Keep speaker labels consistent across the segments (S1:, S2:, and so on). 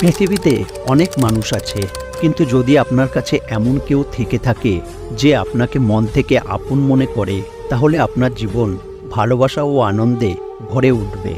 S1: পৃথিবীতে অনেক মানুষ আছে, কিন্তু যদি আপনার কাছে এমন কেউ থেকে থাকে যে আপনাকে মন থেকে আপন মনে করে, তাহলে আপনার জীবন ভালোবাসা ও আনন্দে ভরে উঠবে।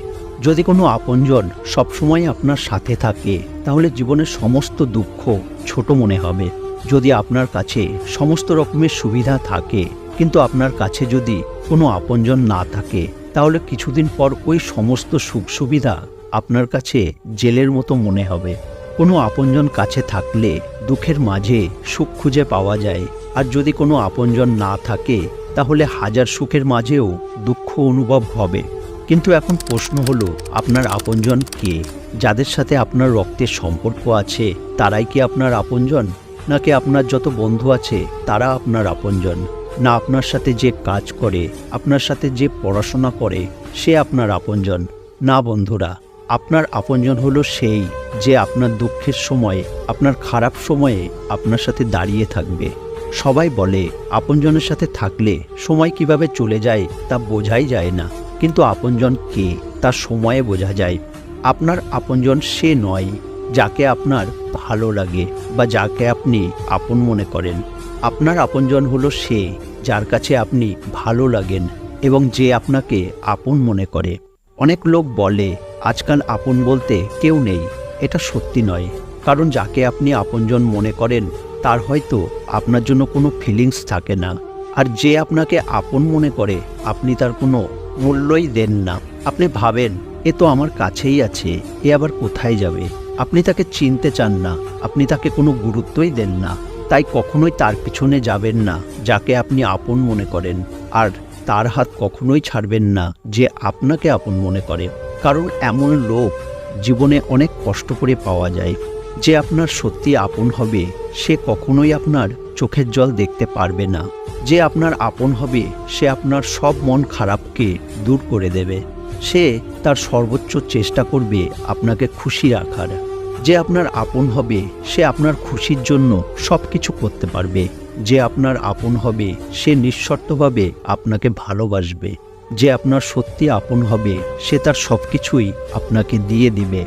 S1: যদি কোনো আপনজন সবসময় আপনার সাথে থাকে, তাহলে জীবনের সমস্ত দুঃখ ছোট মনে হবে। যদি আপনার কাছে সমস্ত রকমের সুবিধা থাকে, কিন্তু আপনার কাছে যদি কোনো আপনজন না থাকে, তাহলে কিছুদিন পর ওই সমস্ত সুখ সুবিধা আপনার কাছে জেলের মতো মনে হবে। কোনো আপনজন কাছে থাকলে দুঃখের মাঝে সুখ খুঁজে পাওয়া যায়। আর যদি কোনো আপনজন না থাকে, তাহলে হাজার সুখের মাঝেও দুঃখ অনুভব হবে। কিন্তু এখন প্রশ্ন হলো, আপনার আপনজন কে? যাদের সাথে আপনার রক্তের সম্পর্ক আছে, তারাই কি আপনার আপনজন? নাকি আপনার যত বন্ধু আছে, তারা আপনার আপনজন? না আপনার সাথে যে কাজ করে, আপনার সাথে যে পড়াশোনা করে, সে আপনার আপনজন? না বন্ধুরা আপনার আপনজন হলো সেই যে আপনার দুঃখের সময়ে, আপনার খারাপ সময়ে আপনার সাথে দাঁড়িয়ে থাকবে। সবাই বলে, আপনজনের সাথে থাকলে সময় কীভাবে চলে যায় তা বোঝাই যায় না। কিন্তু আপনজন কে? তা সময়ে বোঝা যায়। আপনার আপনজন সে নয় যাকে আপনার ভালো লাগে বা যাকে আপনি আপন মনে করেন। আপনার আপনজন হলো সে যার কাছে আপনি ভালো লাগেন এবং যে আপনাকে আপন মনে করে। অনেক লোক বলে, আজকাল আপন বলতে কেউ নেই। এটা সত্যি নয়। কারণ যাকে আপনি আপনজন মনে করেন, তার হয়তো আপনার জন্য কোনো ফিলিংস থাকে না। আর যে আপনাকে আপন মনে করে, আপনি তার কোনো মূল্যই দেন না। আপনি ভাবেন, এ তো আমার কাছেই আছে, এ আবার কোথায় যাবে? আপনি তাকে চিনতে চান না, আপনি তাকে কোনো গুরুত্বই দেন না। তাই কখনোই তার পিছনে যাবেন না, যাকে আপনি আপন মনে করেন। আর তার হাত কখনোই ছাড়বেন না যে আপনাকে আপন মনে করে। কারণ এমন লোক জীবনে অনেক কষ্ট করে পাওয়া যায়। যে আপনার সত্যি আপন হবে, সে কখনোই আপনার চোখের জল দেখতে পারবে না। যে আপনার আপন হবে, সে আপনার সব মন খারাপকে দূর করে দেবে। সে তার সর্বোচ্চ চেষ্টা করবে আপনাকে খুশি রাখার। যে আপনার আপন হবে, সে আপনার খুশির জন্য সব কিছু করতে পারবে। যে আপনার আপন হবে, সে নিঃশর্তভাবে আপনাকে ভালোবাসবে। যে আপনার সত্যি আপন হবে, সে তার সব কিছুই আপনাকে দিয়ে দিবে।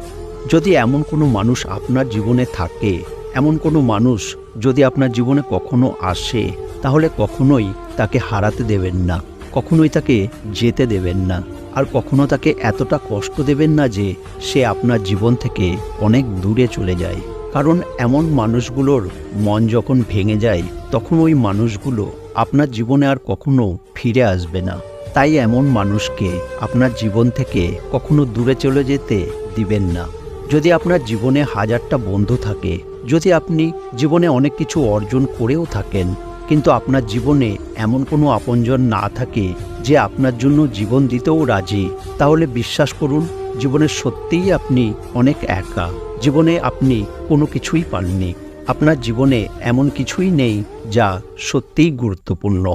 S1: যদি এমন কোনো মানুষ আপনার জীবনে থাকে, এমন কোনো মানুষ যদি আপনার জীবনে কখনো আসে, তাহলে কখনোই তাকে হারাতে দেবেন না, কখনোই তাকে যেতে দেবেন না। আর কখনো তাকে এতটা কষ্ট দেবেন না যে সে আপনার জীবন থেকে অনেক দূরে চলে যায়। কারণ এমন মানুষগুলোর মন যখন ভেঙে যায়, তখন ওই মানুষগুলো আপনার জীবনে আর কখনো ফিরে আসবে না। তাই এমন মানুষকে আপনার জীবন থেকে কখনো দূরে চলে যেতে দিবেন না। যদি আপনার জীবনে হাজারটা বন্ধু থাকে, যদি আপনি জীবনে অনেক কিছু অর্জন করেও থাকেন, কিন্তু আপনার জীবনে এমন কোনো আপনজন না থাকে যে আপনার জন্য জীবন দিতেও রাজি, তাহলে বিশ্বাস করুন, জীবনে সত্যিই আপনি অনেক একা। জীবনে আপনি কোনো কিছুই পাননি। আপনার জীবনে এমন কিছুই নেই যা সত্যিই গুরুত্বপূর্ণ।